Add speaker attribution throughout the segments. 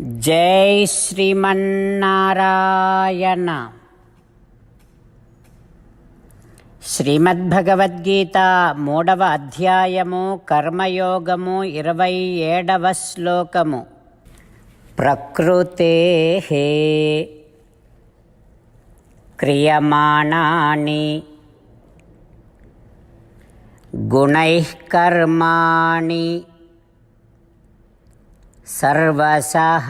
Speaker 1: జై శ్రీమన్నారాయణ. శ్రీమద్భగవద్గీత మూడవ అధ్యాయము కర్మయోగము ఇరవై ఏడవ శ్లోకము. ప్రకృతే క్రియమాణాని. గుణైః కర్మాణి. सर्वशः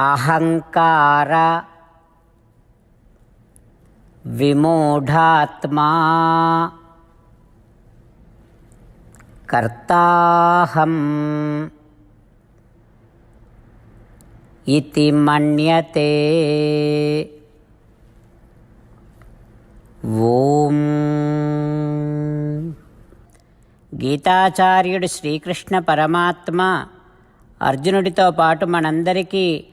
Speaker 1: अहङ्कार विमूढात्मा कर्ताहम् इति मन्यते। ॐ గీతాచార్యుడు శ్రీకృష్ణ పరమాత్మ. అర్జునుడితో పాటు మనందరికీ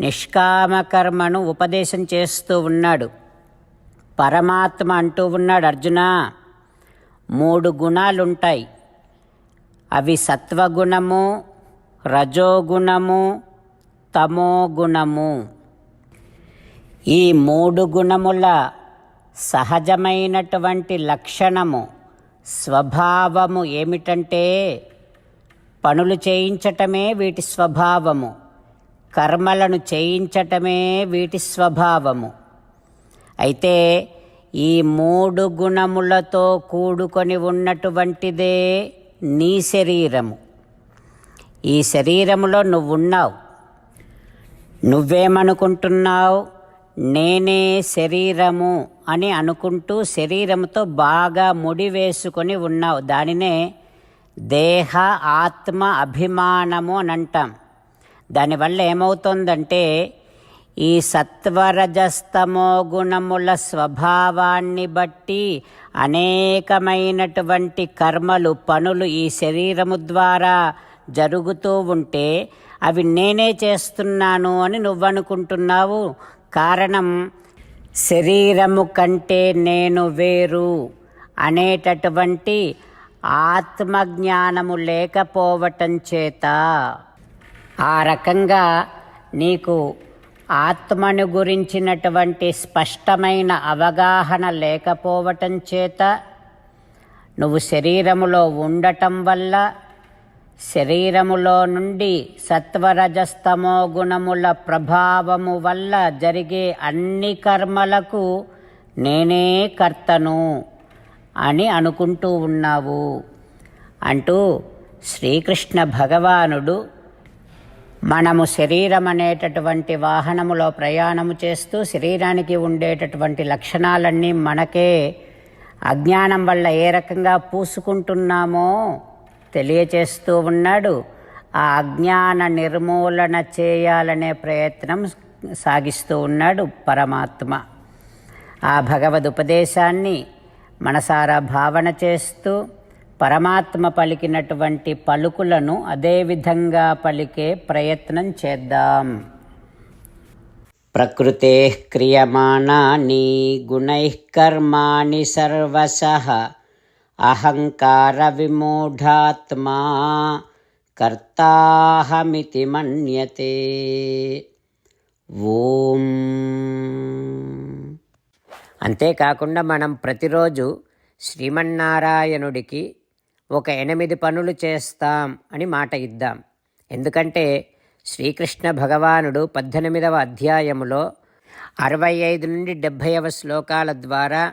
Speaker 1: నిష్కామకర్మను ఉపదేశం చేస్తూ ఉన్నాడు. పరమాత్మ అంటూ ఉన్నాడు అర్జున. మూడు గుణాలుంటాయి. అవి సత్వగుణము రజోగుణము తమోగుణము. ఈ మూడు గుణముల సహజమైనటువంటి లక్షణము స్వభావము ఏమిటంటే పనులు చేయించటమే వీటి స్వభావము కర్మలను చేయించటమే వీటి స్వభావము. అయితే ఈ మూడు గుణములతో కూడుకొని ఉన్నటువంటిదే నీ శరీరము. ఈ శరీరములో నువ్వున్నావు. నువ్వేమనుకుంటున్నావు? నేనే శరీరము అని అనుకుంటూ శరీరంతో బాగా ముడి వేసుకొని ఉన్నావు. దానినే దేహ ఆత్మ అభిమానము అని అంటాం. దానివల్ల ఏమవుతుందంటే ఈ సత్వరజస్తమో గుణముల స్వభావాన్ని బట్టి అనేకమైనటువంటి కర్మలు పనులు ఈ శరీరము ద్వారా జరుగుతూ ఉంటే అవి నేనే చేస్తున్నాను అని నువ్వనుకుంటున్నావు. కారణం శరీరము కంటే నేను వేరు అనేటటువంటి ఆత్మజ్ఞానము లేకపోవటం చేత. ఆ రకంగా నీకు ఆత్మను గురించినటువంటి స్పష్టమైన అవగాహన లేకపోవటం చేత నువ్వు శరీరములో ఉండటం వల్ల శరీరములో నుండి సత్వరజస్తమో గుణముల ప్రభావము వల్ల జరిగే అన్ని కర్మలకు నేనే కర్తను అని అనుకుంటూ ఉన్నావు. అంటూ శ్రీకృష్ణ భగవానుడు మనము శరీరం అనేటటువంటి వాహనములో ప్రయాణము చేస్తూ శరీరానికి ఉండేటటువంటి లక్షణాలన్నీ మనకే అజ్ఞానం వల్ల ఏ రకంగా పూసుకుంటున్నామో తెలియచేస్తూ ఉన్నాడు. ఆ అజ్ఞాన నిర్మూలన చేయాలనే ప్రయత్నం సాగిస్తూ ఉన్నాడు పరమాత్మ. ఆ భగవద్ ఉపదేశాన్ని మనసారా భావన చేస్తూ పరమాత్మ పలికినటువంటి పలుకులను అదేవిధంగా పలికే ప్రయత్నం చేద్దాం. ప్రకృతే క్రియమాణాని గుణై కర్మాణి సర్వశః అహంకార విమూఢాత్మా కర్తాహమితి మన్యతే. ఓం. అంతేకాకుండా మనం ప్రతిరోజు శ్రీమన్నారాయణుడికి ఒక ఎనిమిది పనులు చేస్తాం అని మాట ఇద్దాం. ఎందుకంటే శ్రీకృష్ణ భగవానుడు పద్దెనిమిదవ అధ్యాయములో అరవై ఐదు నుండి డెబ్భైవ శ్లోకాల ద్వారా